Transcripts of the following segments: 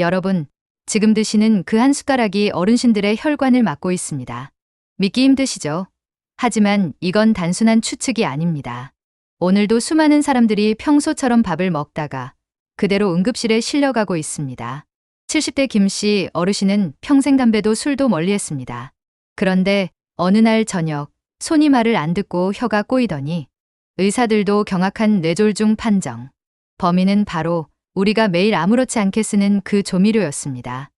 여러분, 지금 드시는 그 한 숟가락이 어르신들의 혈관을 막고 있습니다. 믿기 힘드시죠? 하지만 이건 단순한 추측이 아닙니다. 오늘도 수많은 사람들이 평소처럼 밥을 먹다가 그대로 응급실에 실려가고 있습니다. 70대 김 씨 어르신은 평생 담배도 술도 멀리 했습니다. 그런데 어느 날 저녁 손이 말을 안 듣고 혀가 꼬이더니 의사들도 경악한 뇌졸중 판정. 범인은 바로 우리가 매일 아무렇지 않게 쓰는 그 조미료였습니다.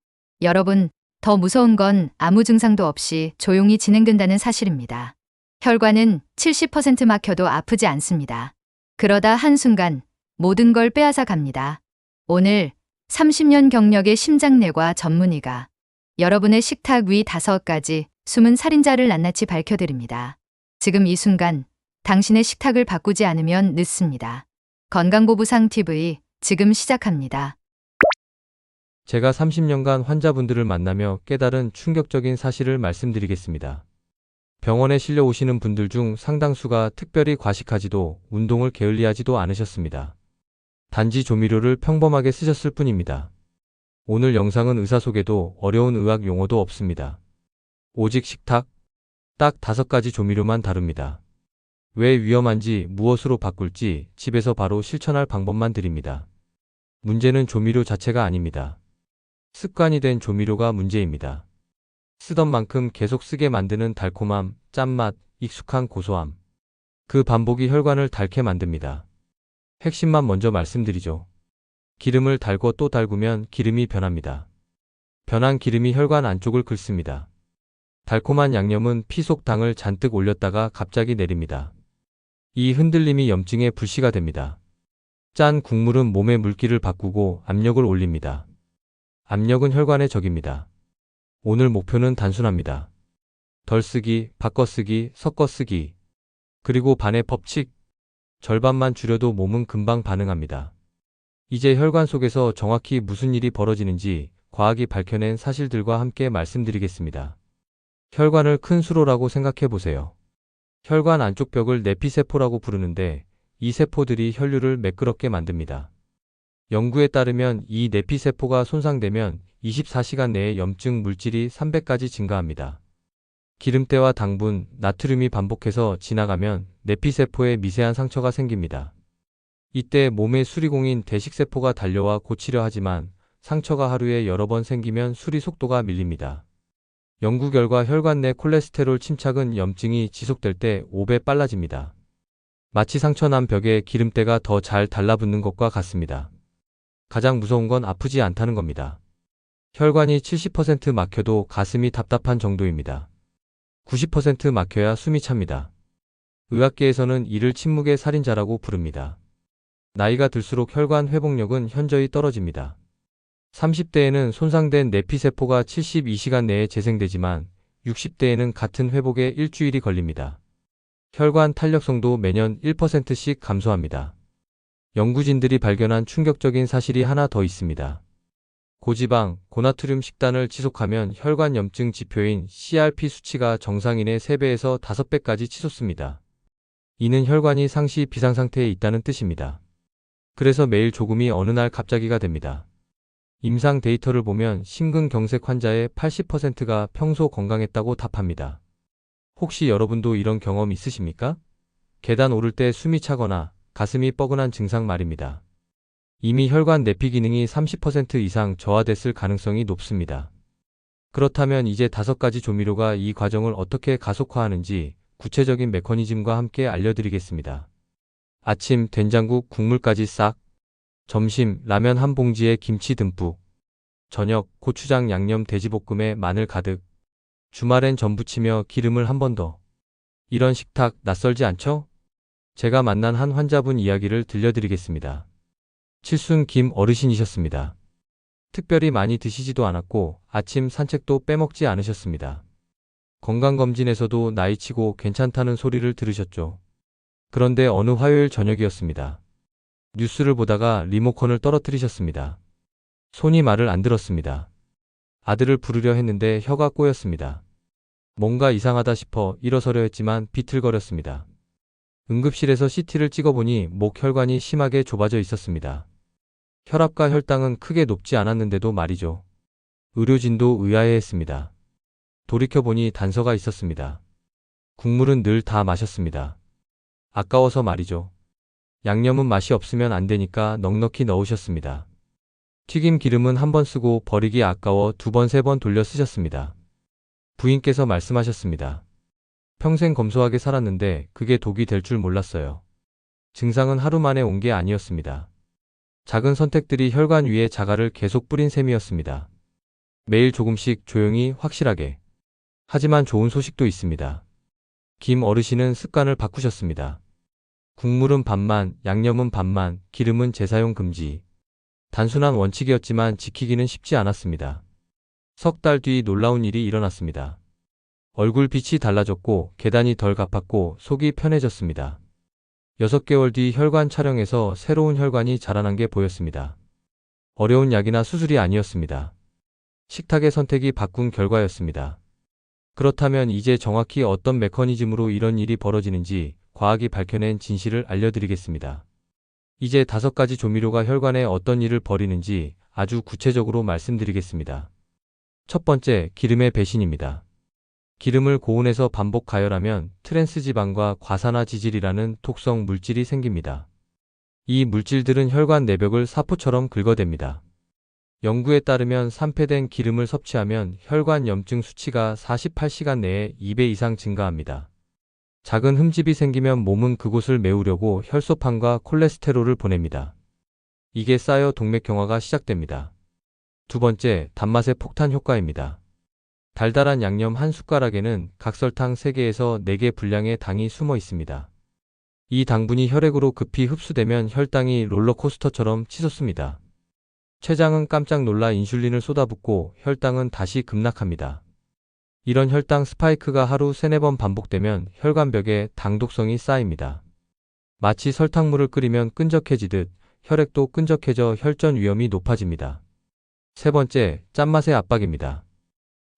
여러분, 더 무서운 건 아무 증상도 없이 조용히 진행된다는 사실입니다. 혈관은 70% 막혀도 아프지 않습니다. 그러다 한순간 모든 걸 빼앗아 갑니다. 오늘 30년 경력의 심장내과 전문의가 여러분의 식탁 위 다섯 가지 숨은 살인자를 낱낱이 밝혀드립니다. 지금 이 순간 당신의 식탁을 바꾸지 않으면 늦습니다. 건강보부상 TV 지금 시작합니다. 제가 30년간 환자분들을 만나며 깨달은 충격적인 사실을 말씀드리겠습니다. 병원에 실려 오시는 분들 중 상당수가 특별히 과식하지도 운동을 게을리하지도 않으셨습니다. 단지 조미료를 평범하게 쓰셨을 뿐입니다. 오늘 영상은 의사 속에도 어려운 의학 용어도 없습니다. 오직 식탁, 딱 다섯 가지 조미료만 다룹니다. 왜 위험한지 무엇으로 바꿀지 집에서 바로 실천할 방법만 드립니다. 문제는 조미료 자체가 아닙니다. 습관이 된 조미료가 문제입니다. 쓰던 만큼 계속 쓰게 만드는 달콤함, 짠맛, 익숙한 고소함. 그 반복이 혈관을 닳게 만듭니다. 핵심만 먼저 말씀드리죠. 기름을 달고 또 달구면 기름이 변합니다. 변한 기름이 혈관 안쪽을 긁습니다. 달콤한 양념은 피 속 당을 잔뜩 올렸다가 갑자기 내립니다. 이 흔들림이 염증의 불씨가 됩니다. 짠 국물은 몸의 물기를 바꾸고 압력을 올립니다. 압력은 혈관의 적입니다. 오늘 목표는 단순합니다. 덜 쓰기, 바꿔 쓰기, 섞어 쓰기. 그리고 반의 법칙. 절반만 줄여도 몸은 금방 반응합니다. 이제 혈관 속에서 정확히 무슨 일이 벌어지는지 과학이 밝혀낸 사실들과 함께 말씀드리겠습니다. 혈관을 큰 수로라고 생각해 보세요. 혈관 안쪽 벽을 내피세포라고 부르는데 이 세포들이 혈류를 매끄럽게 만듭니다. 연구에 따르면 이 내피세포가 손상되면 24시간 내에 염증 물질이 300가지 증가합니다. 기름때와 당분, 나트륨이 반복해서 지나가면 내피세포에 미세한 상처가 생깁니다. 이때 몸의 수리공인 대식세포가 달려와 고치려 하지만 상처가 하루에 여러 번 생기면 수리 속도가 밀립니다. 연구 결과 혈관 내 콜레스테롤 침착은 염증이 지속될 때 5배 빨라집니다. 마치 상처난 벽에 기름때가 더 잘 달라붙는 것과 같습니다. 가장 무서운 건 아프지 않다는 겁니다. 혈관이 70% 막혀도 가슴이 답답한 정도입니다. 90% 막혀야 숨이 찹니다. 의학계에서는 이를 침묵의 살인자라고 부릅니다. 나이가 들수록 혈관 회복력은 현저히 떨어집니다. 30대에는 손상된 내피세포가 72시간 내에 재생되지만 60대에는 같은 회복에 일주일이 걸립니다. 혈관 탄력성도 매년 1%씩 감소합니다. 연구진들이 발견한 충격적인 사실이 하나 더 있습니다. 고지방, 고나트륨 식단을 지속하면 혈관 염증 지표인 CRP 수치가 정상인의 3배에서 5배까지 치솟습니다. 이는 혈관이 상시 비상 상태에 있다는 뜻입니다. 그래서 매일 조금이 어느 날 갑자기가 됩니다. 임상 데이터를 보면 심근경색 환자의 80%가 평소 건강했다고 답합니다. 혹시 여러분도 이런 경험 있으십니까? 계단 오를 때 숨이 차거나 가슴이 뻐근한 증상 말입니다. 이미 혈관 내피 기능이 30% 이상 저하됐을 가능성이 높습니다. 그렇다면 이제 다섯 가지 조미료가 이 과정을 어떻게 가속화하는지 구체적인 메커니즘과 함께 알려드리겠습니다. 아침 된장국 국물까지 싹. 점심 라면 한 봉지에 김치 듬뿍. 저녁 고추장 양념 돼지볶음에 마늘 가득. 주말엔 전 부치며 기름을 한 번 더. 이런 식탁 낯설지 않죠? 제가 만난 한 환자분 이야기를 들려드리겠습니다. 칠순 김 어르신이셨습니다. 특별히 많이 드시지도 않았고 아침 산책도 빼먹지 않으셨습니다. 건강검진에서도 나이치고 괜찮다는 소리를 들으셨죠. 그런데 어느 화요일 저녁이었습니다. 뉴스를 보다가 리모컨을 떨어뜨리셨습니다. 손이 말을 안 들었습니다. 아들을 부르려 했는데 혀가 꼬였습니다. 뭔가 이상하다 싶어 일어서려 했지만 비틀거렸습니다. 응급실에서 CT를 찍어보니 목 혈관이 심하게 좁아져 있었습니다. 혈압과 혈당은 크게 높지 않았는데도 말이죠. 의료진도 의아해했습니다. 돌이켜보니 단서가 있었습니다. 국물은 늘 다 마셨습니다. 아까워서 말이죠. 양념은 맛이 없으면 안 되니까 넉넉히 넣으셨습니다. 튀김 기름은 한 번 쓰고 버리기 아까워 두 번, 세 번 돌려 쓰셨습니다. 부인께서 말씀하셨습니다. 평생 검소하게 살았는데 그게 독이 될 줄 몰랐어요. 증상은 하루 만에 온 게 아니었습니다. 작은 선택들이 혈관 위에 자갈을 계속 뿌린 셈이었습니다. 매일 조금씩 조용히 확실하게. 하지만 좋은 소식도 있습니다. 김 어르신은 습관을 바꾸셨습니다. 국물은 반만, 양념은 반만, 기름은 재사용 금지. 단순한 원칙이었지만 지키기는 쉽지 않았습니다. 석 달 뒤 놀라운 일이 일어났습니다. 얼굴 빛이 달라졌고 계단이 덜 가팠고 속이 편해졌습니다. 6개월 뒤 혈관 촬영에서 새로운 혈관이 자라난 게 보였습니다. 어려운 약이나 수술이 아니었습니다. 식탁의 선택이 바꾼 결과였습니다. 그렇다면 이제 정확히 어떤 메커니즘으로 이런 일이 벌어지는지 과학이 밝혀낸 진실을 알려드리겠습니다. 이제 다섯 가지 조미료가 혈관에 어떤 일을 벌이는지 아주 구체적으로 말씀드리겠습니다. 첫 번째, 기름의 배신입니다. 기름을 고온에서 반복 가열하면 트랜스지방과 과산화 지질이라는 독성 물질이 생깁니다. 이 물질들은 혈관 내벽을 사포처럼 긁어댑니다. 연구에 따르면 산패된 기름을 섭취하면 혈관 염증 수치가 48시간 내에 2배 이상 증가합니다. 작은 흠집이 생기면 몸은 그곳을 메우려고 혈소판과 콜레스테롤을 보냅니다. 이게 쌓여 동맥경화가 시작됩니다. 두 번째, 단맛의 폭탄 효과입니다. 달달한 양념 한 숟가락에는 각설탕 3개에서 4개 분량의 당이 숨어 있습니다. 이 당분이 혈액으로 급히 흡수되면 혈당이 롤러코스터처럼 치솟습니다. 췌장은 깜짝 놀라 인슐린을 쏟아붓고 혈당은 다시 급락합니다. 이런 혈당 스파이크가 하루 3, 4번 반복되면 혈관벽에 당 독성이 쌓입니다. 마치 설탕물을 끓이면 끈적해지듯 혈액도 끈적해져 혈전 위험이 높아집니다. 세 번째, 짠맛의 압박입니다.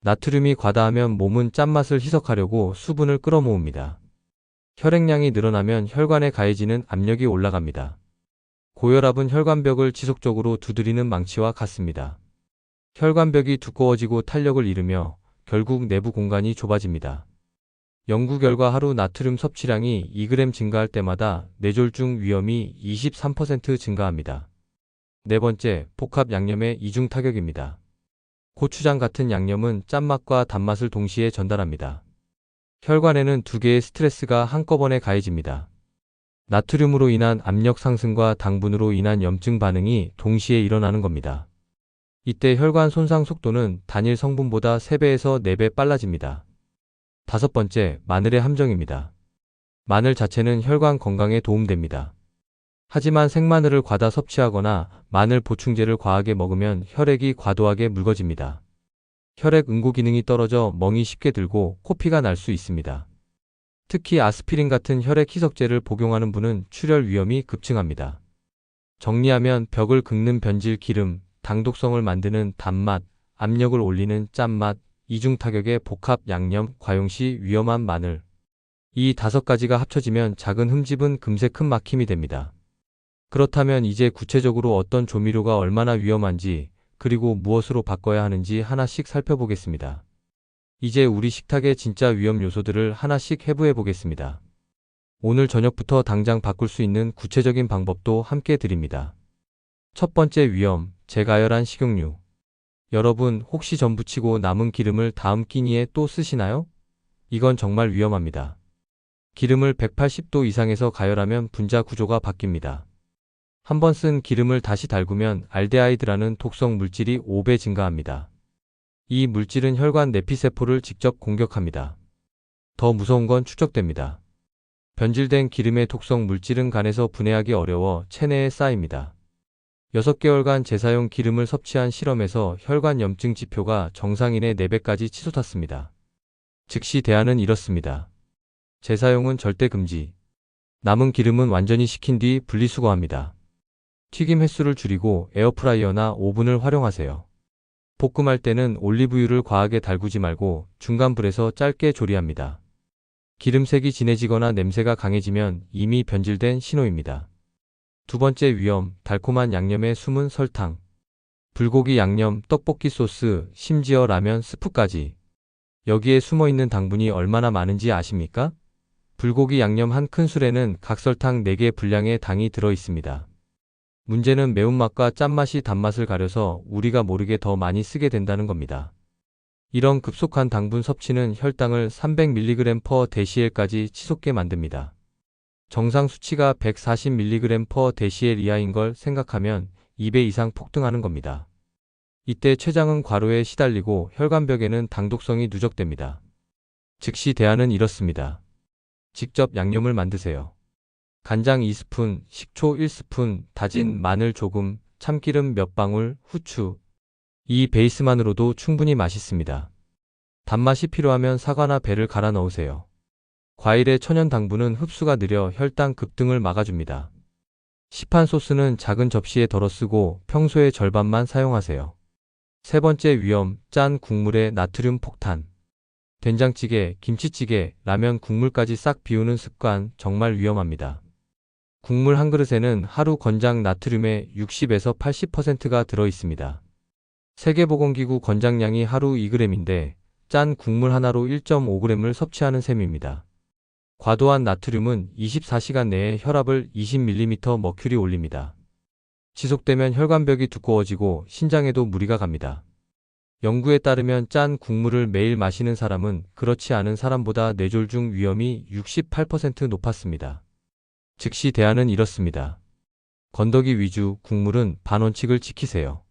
나트륨이 과다하면 몸은 짠맛을 희석하려고 수분을 끌어모읍니다. 혈액량이 늘어나면 혈관에 가해지는 압력이 올라갑니다. 고혈압은 혈관벽을 지속적으로 두드리는 망치와 같습니다. 혈관벽이 두꺼워지고 탄력을 잃으며 결국 내부 공간이 좁아집니다. 연구 결과 하루 나트륨 섭취량이 2g 증가할 때마다 뇌졸중 위험이 23% 증가합니다. 네 번째, 복합 양념의 이중 타격입니다. 고추장 같은 양념은 짠맛과 단맛을 동시에 전달합니다. 혈관에는 두 개의 스트레스가 한꺼번에 가해집니다. 나트륨으로 인한 압력 상승과 당분으로 인한 염증 반응이 동시에 일어나는 겁니다. 이때 혈관 손상 속도는 단일 성분보다 3배에서 4배 빨라집니다. 다섯 번째, 마늘의 함정입니다. 마늘 자체는 혈관 건강에 도움됩니다. 하지만 생마늘을 과다 섭취하거나 마늘 보충제를 과하게 먹으면 혈액이 과도하게 묽어집니다. 혈액 응고 기능이 떨어져 멍이 쉽게 들고 코피가 날 수 있습니다. 특히 아스피린 같은 혈액 희석제를 복용하는 분은 출혈 위험이 급증합니다. 정리하면 벽을 긁는 변질 기름, 당독성을 만드는 단맛, 압력을 올리는 짠맛, 이중 타격의 복합 양념, 과용 시 위험한 마늘. 이 다섯 가지가 합쳐지면 작은 흠집은 금세 큰 막힘이 됩니다. 그렇다면 이제 구체적으로 어떤 조미료가 얼마나 위험한지, 그리고 무엇으로 바꿔야 하는지 하나씩 살펴보겠습니다. 이제 우리 식탁의 진짜 위험 요소들을 하나씩 해부해 보겠습니다. 오늘 저녁부터 당장 바꿀 수 있는 구체적인 방법도 함께 드립니다. 첫 번째 위험, 재가열한 식용유. 여러분, 혹시 전 부치고 남은 기름을 다음 끼니에 또 쓰시나요? 이건 정말 위험합니다. 기름을 180도 이상에서 가열하면 분자 구조가 바뀝니다. 한 번 쓴 기름을 다시 달구면 알데하이드라는 독성 물질이 5배 증가합니다. 이 물질은 혈관 내피세포를 직접 공격합니다. 더 무서운 건 추적됩니다. 변질된 기름의 독성 물질은 간에서 분해하기 어려워 체내에 쌓입니다. 6개월간 재사용 기름을 섭취한 실험에서 혈관 염증 지표가 정상인의 4배까지 치솟았습니다. 즉시 대안은 이렇습니다. 재사용은 절대 금지. 남은 기름은 완전히 식힌 뒤 분리수거합니다. 튀김 횟수를 줄이고 에어프라이어나 오븐을 활용하세요. 볶음할 때는 올리브유를 과하게 달구지 말고 중간 불에서 짧게 조리합니다. 기름색이 진해지거나 냄새가 강해지면 이미 변질된 신호입니다. 두 번째 위험, 달콤한 양념에 숨은 설탕. 불고기 양념, 떡볶이 소스, 심지어 라면 스프까지. 여기에 숨어 있는 당분이 얼마나 많은지 아십니까? 불고기 양념 한 큰술에는 각설탕 4개 분량의 당이 들어 있습니다. 문제는 매운맛과 짠맛이 단맛을 가려서 우리가 모르게 더 많이 쓰게 된다는 겁니다. 이런 급속한 당분 섭취는 혈당을 300mg per 데시엘까지 치솟게 만듭니다. 정상 수치가 140mg per 데시엘 이하인 걸 생각하면 2배 이상 폭등하는 겁니다. 이때 췌장은 과로에 시달리고 혈관벽에는 당독성이 누적됩니다. 즉시 대안은 이렇습니다. 직접 양념을 만드세요. 간장 2스푼, 식초 1스푼, 다진 마늘 조금, 참기름 몇 방울, 후추. 이 베이스만으로도 충분히 맛있습니다. 단맛이 필요하면 사과나 배를 갈아 넣으세요. 과일의 천연 당분은 흡수가 느려 혈당 급등을 막아줍니다. 시판 소스는 작은 접시에 덜어 쓰고 평소의 절반만 사용하세요. 세 번째 위험, 짠 국물에 나트륨 폭탄. 된장찌개, 김치찌개, 라면 국물까지 싹 비우는 습관 정말 위험합니다. 국물 한 그릇에는 하루 권장 나트륨의 60에서 80%가 들어 있습니다. 세계보건기구 권장량이 하루 2g인데 짠 국물 하나로 1.5g을 섭취하는 셈입니다. 과도한 나트륨은 24시간 내에 혈압을 20mm 머큐리 올립니다. 지속되면 혈관벽이 두꺼워지고 신장에도 무리가 갑니다. 연구에 따르면 짠 국물을 매일 마시는 사람은 그렇지 않은 사람보다 뇌졸중 위험이 68% 높았습니다. 즉시 대안은 이렇습니다. 건더기 위주 국물은 반원칙을 지키세요.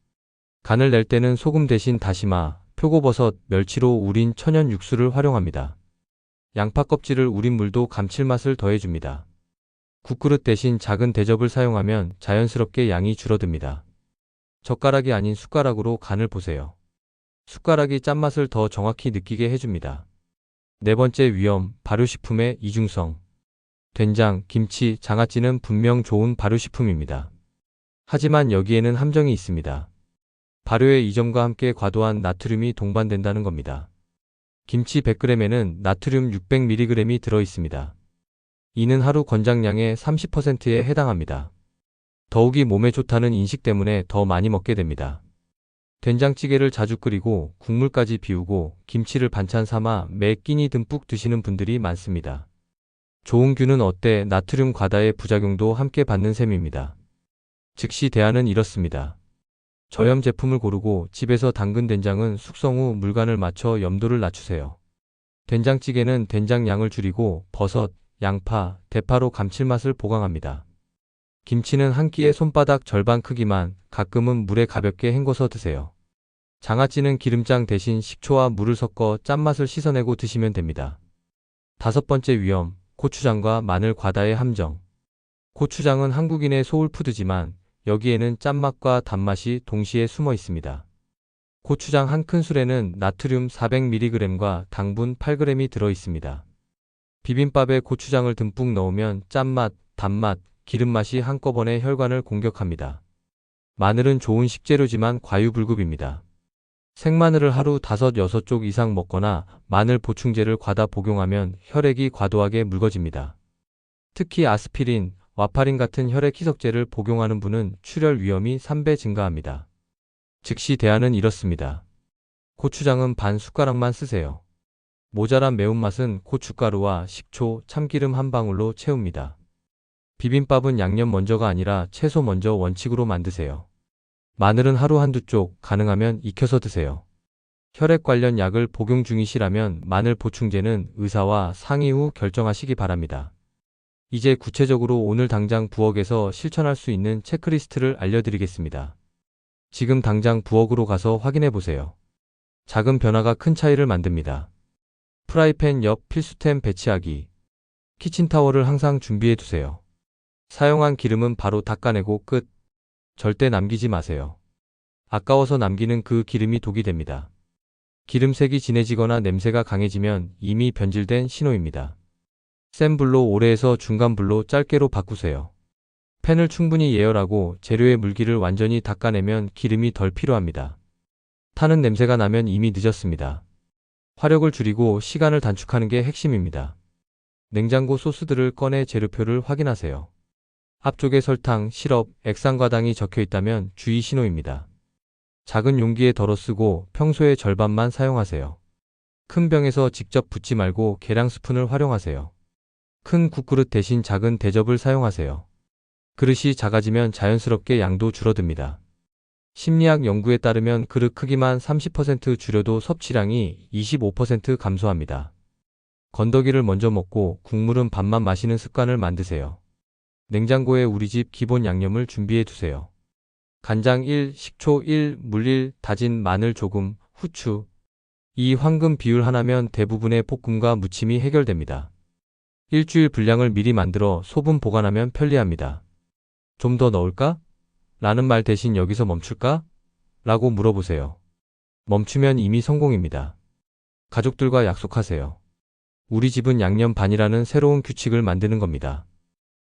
간을 낼 때는 소금 대신 다시마, 표고버섯, 멸치로 우린 천연 육수를 활용합니다. 양파 껍질을 우린 물도 감칠맛을 더해줍니다. 국그릇 대신 작은 대접을 사용하면 자연스럽게 양이 줄어듭니다. 젓가락이 아닌 숟가락으로 간을 보세요. 숟가락이 짠맛을 더 정확히 느끼게 해줍니다. 네 번째 위험, 발효식품의 이중성. 된장, 김치, 장아찌는 분명 좋은 발효식품입니다. 하지만 여기에는 함정이 있습니다. 발효의 이점과 함께 과도한 나트륨이 동반된다는 겁니다. 김치 100g에는 나트륨 600mg이 들어 있습니다. 이는 하루 권장량의 30%에 해당합니다. 더욱이 몸에 좋다는 인식 때문에 더 많이 먹게 됩니다. 된장찌개를 자주 끓이고 국물까지 비우고 김치를 반찬 삼아 매 끼니 듬뿍 드시는 분들이 많습니다. 좋은 균은 어때 나트륨 과다의 부작용도 함께 받는 셈입니다. 즉시 대안은 이렇습니다. 저염 제품을 고르고 집에서 담근 된장은 숙성 후 물간을 맞춰 염도를 낮추세요. 된장찌개는 된장 양을 줄이고 버섯, 양파, 대파로 감칠맛을 보강합니다. 김치는 한 끼에 손바닥 절반 크기만 가끔은 물에 가볍게 헹궈서 드세요. 장아찌는 기름장 대신 식초와 물을 섞어 짠맛을 씻어내고 드시면 됩니다. 다섯 번째 위험, 고추장과 마늘 과다의 함정. 고추장은 한국인의 소울푸드지만 여기에는 짠맛과 단맛이 동시에 숨어 있습니다. 고추장 한 큰술에는 나트륨 400mg과 당분 8g이 들어 있습니다. 비빔밥에 고추장을 듬뿍 넣으면 짠맛, 단맛, 기름맛이 한꺼번에 혈관을 공격합니다. 마늘은 좋은 식재료지만 과유불급입니다. 생마늘을 하루 5, 6쪽 이상 먹거나 마늘 보충제를 과다 복용하면 혈액이 과도하게 묽어집니다. 특히 아스피린, 와파린 같은 혈액 희석제를 복용하는 분은 출혈 위험이 3배 증가합니다. 즉시 대안은 이렇습니다. 고추장은 반 숟가락만 쓰세요. 모자란 매운맛은 고춧가루와 식초, 참기름 한 방울로 채웁니다. 비빔밥은 양념 먼저가 아니라 채소 먼저 원칙으로 만드세요. 마늘은 하루 한두 쪽, 가능하면 익혀서 드세요. 혈액 관련 약을 복용 중이시라면 마늘 보충제는 의사와 상의 후 결정하시기 바랍니다. 이제 구체적으로 오늘 당장 부엌에서 실천할 수 있는 체크리스트를 알려드리겠습니다. 지금 당장 부엌으로 가서 확인해 보세요. 작은 변화가 큰 차이를 만듭니다. 프라이팬 옆 필수템 배치하기. 키친타월을 항상 준비해 두세요. 사용한 기름은 바로 닦아내고 끝. 절대 남기지 마세요. 아까워서 남기는 그 기름이 독이 됩니다. 기름색이 진해지거나 냄새가 강해지면 이미 변질된 신호입니다. 센 불로 오래해서 중간 불로 짧게로 바꾸세요. 팬을 충분히 예열하고 재료의 물기를 완전히 닦아내면 기름이 덜 필요합니다. 타는 냄새가 나면 이미 늦었습니다. 화력을 줄이고 시간을 단축하는 게 핵심입니다. 냉장고 소스들을 꺼내 재료표를 확인하세요. 앞쪽에 설탕, 시럽, 액상과당이 적혀 있다면 주의 신호입니다. 작은 용기에 덜어 쓰고 평소의 절반만 사용하세요. 큰 병에서 직접 붓지 말고 계량 스푼을 활용하세요. 큰 국그릇 대신 작은 대접을 사용하세요. 그릇이 작아지면 자연스럽게 양도 줄어듭니다. 심리학 연구에 따르면 그릇 크기만 30% 줄여도 섭취량이 25% 감소합니다. 건더기를 먼저 먹고 국물은 반만 마시는 습관을 만드세요. 냉장고에 우리 집 기본 양념을 준비해 두세요. 간장 1, 식초 1, 물 1, 다진 마늘 조금, 후추. 이 황금 비율 하나면 대부분의 볶음과 무침이 해결됩니다. 일주일 분량을 미리 만들어 소분 보관하면 편리합니다. 좀 더 넣을까? 라는 말 대신 여기서 멈출까? 라고 물어보세요. 멈추면 이미 성공입니다. 가족들과 약속하세요. 우리 집은 양념 반이라는 새로운 규칙을 만드는 겁니다.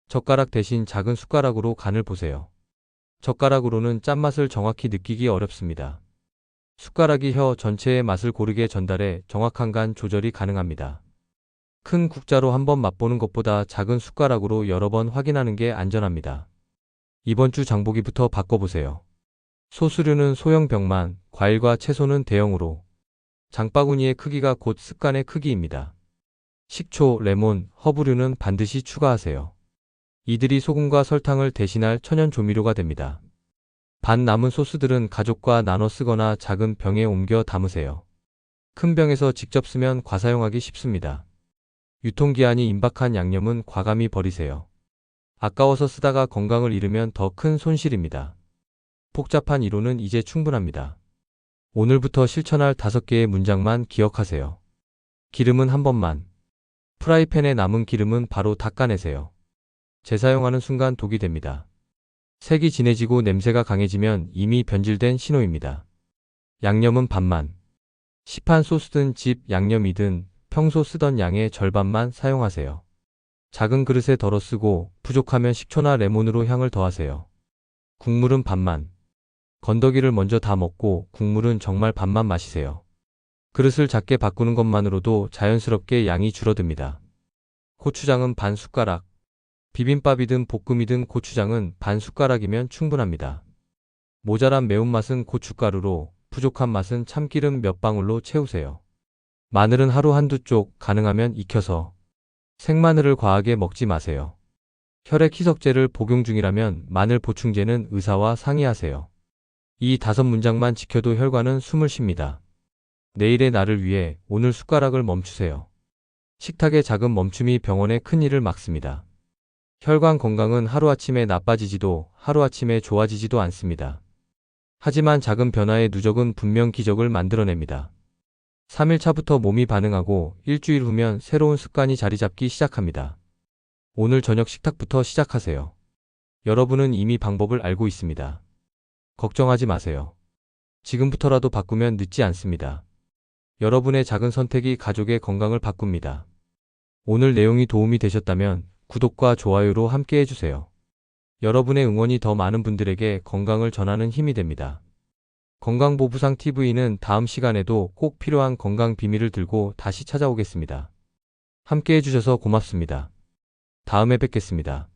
젓가락 대신 작은 숟가락으로 간을 보세요. 젓가락으로는 짠맛을 정확히 느끼기 어렵습니다. 숟가락이 혀 전체의 맛을 고르게 전달해 정확한 간 조절이 가능합니다. 큰 국자로 한번 맛보는 것보다 작은 숟가락으로 여러 번 확인하는 게 안전합니다. 이번 주 장보기부터 바꿔보세요. 소수류는 소형 병만, 과일과 채소는 대형으로. 장바구니의 크기가 곧 습관의 크기입니다. 식초, 레몬, 허브류는 반드시 추가하세요. 이들이 소금과 설탕을 대신할 천연 조미료가 됩니다. 반 남은 소스들은 가족과 나눠 쓰거나 작은 병에 옮겨 담으세요. 큰 병에서 직접 쓰면 과사용하기 쉽습니다. 유통기한이 임박한 양념은 과감히 버리세요. 아까워서 쓰다가 건강을 잃으면 더 큰 손실입니다. 복잡한 이론은 이제 충분합니다. 오늘부터 실천할 다섯 개의 문장만 기억하세요. 기름은 한 번만. 프라이팬에 남은 기름은 바로 닦아내세요. 재사용하는 순간 독이 됩니다. 색이 진해지고 냄새가 강해지면 이미 변질된 신호입니다. 양념은 반만. 시판 소스든 집 양념이든 평소 쓰던 양의 절반만 사용하세요. 작은 그릇에 덜어 쓰고 부족하면 식초나 레몬으로 향을 더하세요. 국물은 반만. 건더기를 먼저 다 먹고 국물은 정말 반만 마시세요. 그릇을 작게 바꾸는 것만으로도 자연스럽게 양이 줄어듭니다. 고추장은 반 숟가락. 비빔밥이든 볶음이든 고추장은 반 숟가락이면 충분합니다. 모자란 매운맛은 고춧가루로, 부족한 맛은 참기름 몇 방울로 채우세요. 마늘은 하루 한두 쪽, 가능하면 익혀서. 생마늘을 과하게 먹지 마세요. 혈액 희석제를 복용 중이라면 마늘 보충제는 의사와 상의하세요. 이 다섯 문장만 지켜도 혈관은 숨을 쉽니다. 내일의 나를 위해 오늘 숟가락을 멈추세요. 식탁의 작은 멈춤이 병원의 큰 일을 막습니다. 혈관 건강은 하루아침에 나빠지지도 하루아침에 좋아지지도 않습니다. 하지만 작은 변화의 누적은 분명 기적을 만들어냅니다. 3일차부터 몸이 반응하고 일주일 후면 새로운 습관이 자리 잡기 시작합니다. 오늘 저녁 식탁부터 시작하세요. 여러분은 이미 방법을 알고 있습니다. 걱정하지 마세요. 지금부터라도 바꾸면 늦지 않습니다. 여러분의 작은 선택이 가족의 건강을 바꿉니다. 오늘 내용이 도움이 되셨다면 구독과 좋아요로 함께 해주세요. 여러분의 응원이 더 많은 분들에게 건강을 전하는 힘이 됩니다. 건강보부상 TV는 다음 시간에도 꼭 필요한 건강 비밀을 들고 다시 찾아오겠습니다. 함께 해주셔서 고맙습니다. 다음에 뵙겠습니다.